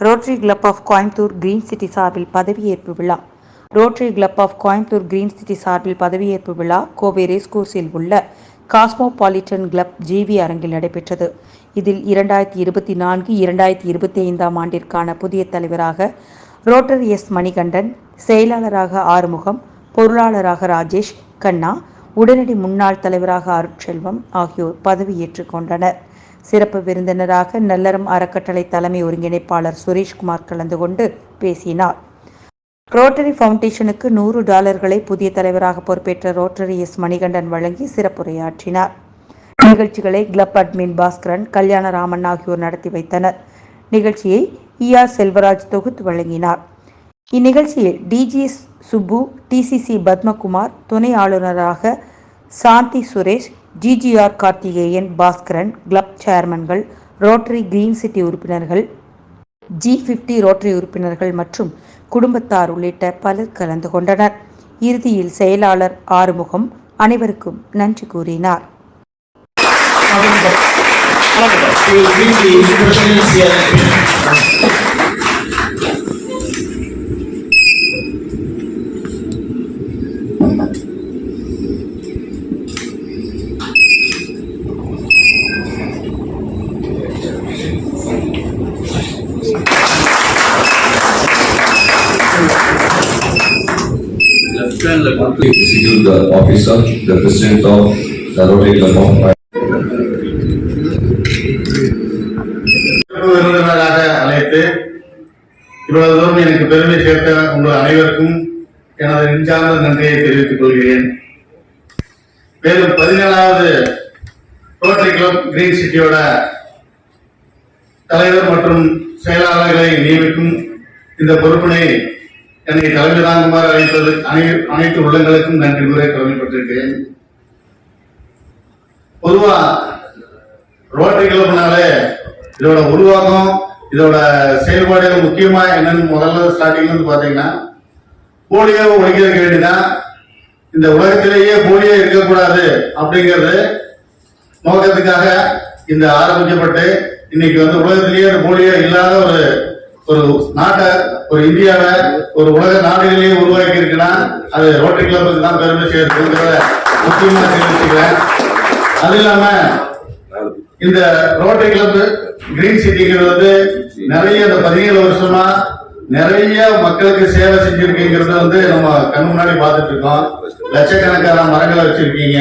Rotary Club of Coimbatore Green City சார்பில் பதவியேற்பு விழா. Rotary Club of Coimbatore Green City சார்பில் பதவியேற்பு விழா கோவை ரேஸ்கோர்ஸில் உள்ள காஸ்மோபாலிட்டன் கிளப் ஜிவி அரங்கில் நடைபெற்றது. இதில் இரண்டாயிரத்தி இருபத்தி நான்கு இரண்டாயிரத்தி இருபத்தி ஐந்தாம் ஆண்டிற்கான புதிய தலைவராக ரோட்டரி எஸ் மணிகண்டன் செயலாளராக ஆறுமுகம் பொருளாளராக ராஜேஷ் கண்ணா உடனடி முன்னாள் தலைவராக அருட்செல்வம் ஆகியோர் பதவியேற்றுக் கொண்டனர். சிறப்பு விருந்தினராக நல்லறம் அறக்கட்டளை தலைமை ஒருங்கிணைப்பாளர் சுரேஷ்குமார் கலந்து கொண்டு பேசினார். ரோட்டரி ஃபவுண்டேஷனுக்கு நூறு டாலர்களை புதிய தலைவராக பொறுப்பேற்ற ரோட்டரி எஸ் மணிகண்டன் வழங்கி சிறப்புரையாற்றினார். நிகழ்ச்சிகளை கிளப் அட்மின் பாஸ்கரன் கல்யாணராமன் ஆகியோர் நடத்தி வைத்தனர். நிகழ்ச்சியை e. இஆர் செல்வராஜ் தொகுத்து வழங்கினார். இந்நிகழ்ச்சியில் டிஜிஎஸ் சுப்பு டிசிசி பத்மகுமார் துணை ஆளுநராக சாந்தி சுரேஷ் ஜிஜிஆர் கார்த்திகேயன் பாஸ்கரன் கிளப் சேர்மன்கள் ரோட்டரி கிரீன் சிட்டி உறுப்பினர்கள் ஜி பிப்டி ரோட்டரி உறுப்பினர்கள் மற்றும் குடும்பத்தார் உள்ளிட்ட பலர் கலந்து கொண்டனர் இறுதியில் செயலாளர் ஆறுமுகம் அனைவருக்கும் நன்றி கூறினார் Thank you. Meet the introductions here. Left hand, left hand. execute the officer, the president of the Rotary Club of விருந்தினராக அழைத்து இவ்வளவு தூரம் எனக்கு பெருமை சேர்த்த உங்கள் அனைவருக்கும் எனது நெஞ்சார்ந்த நன்றியை தெரிவித்துக் கொள்கிறேன் மேலும் பதினேழாவது ரோட்டரி கிளப் கிரீன் சிட்டியோட தலைவர் மற்றும் செயலாளர்களை நியமிக்கும் இந்த பொறுப்பினை என்னை தலைமை தாங்குமாறு அழைப்பது அனை- அனைத்து உள்ளங்களுக்கும் நன்றி கூற கடமைப்பட்டிருக்கிறேன். பொதுவா ரோட்டரி கிளப்னாலே இதோட உருவாக்கம் இதோட செயல்பாடுகள் முக்கியமா என்னன்னு முதல்ல ஸ்டார்டிங்ல இருந்து பாத்தீங்கன்னா போலியோ ஒழிக்கிறதுக்கு வேண்டிதான் இந்த உலகத்திலேயே போலியோ இருக்கக்கூடாது அப்படிங்கிறது நோக்கத்துக்காக இந்த ஆரம்பிக்கப்பட்டு இன்னைக்கு வந்து உலகத்திலேயே போலியோ இல்லாத ஒரு ஒரு நாட்டை ஒரு இந்தியாவை ஒரு உலக நாடுகளிலேயே உருவாக்கி இருக்குன்னா அது ரோட்டரி கிளப்புக்கு தான் பெருமை சேர்த்துங்கிறத முக்கியமா தெரிவிச்சுக்கிறேன் அது இல்லாம இந்த ரோட்டரி கிளப் கிரீன் சிட்டிங்கிறது வந்து நிறைய இந்த பதினேழு வருஷமா நிறைய மக்களுக்கு சேவை செஞ்சிருக்கீங்கிறத வந்து நம்ம கண் முன்னாடி பார்த்துட்டு இருக்கோம். லட்சக்கணக்கான மரங்களை வச்சிருக்கீங்க.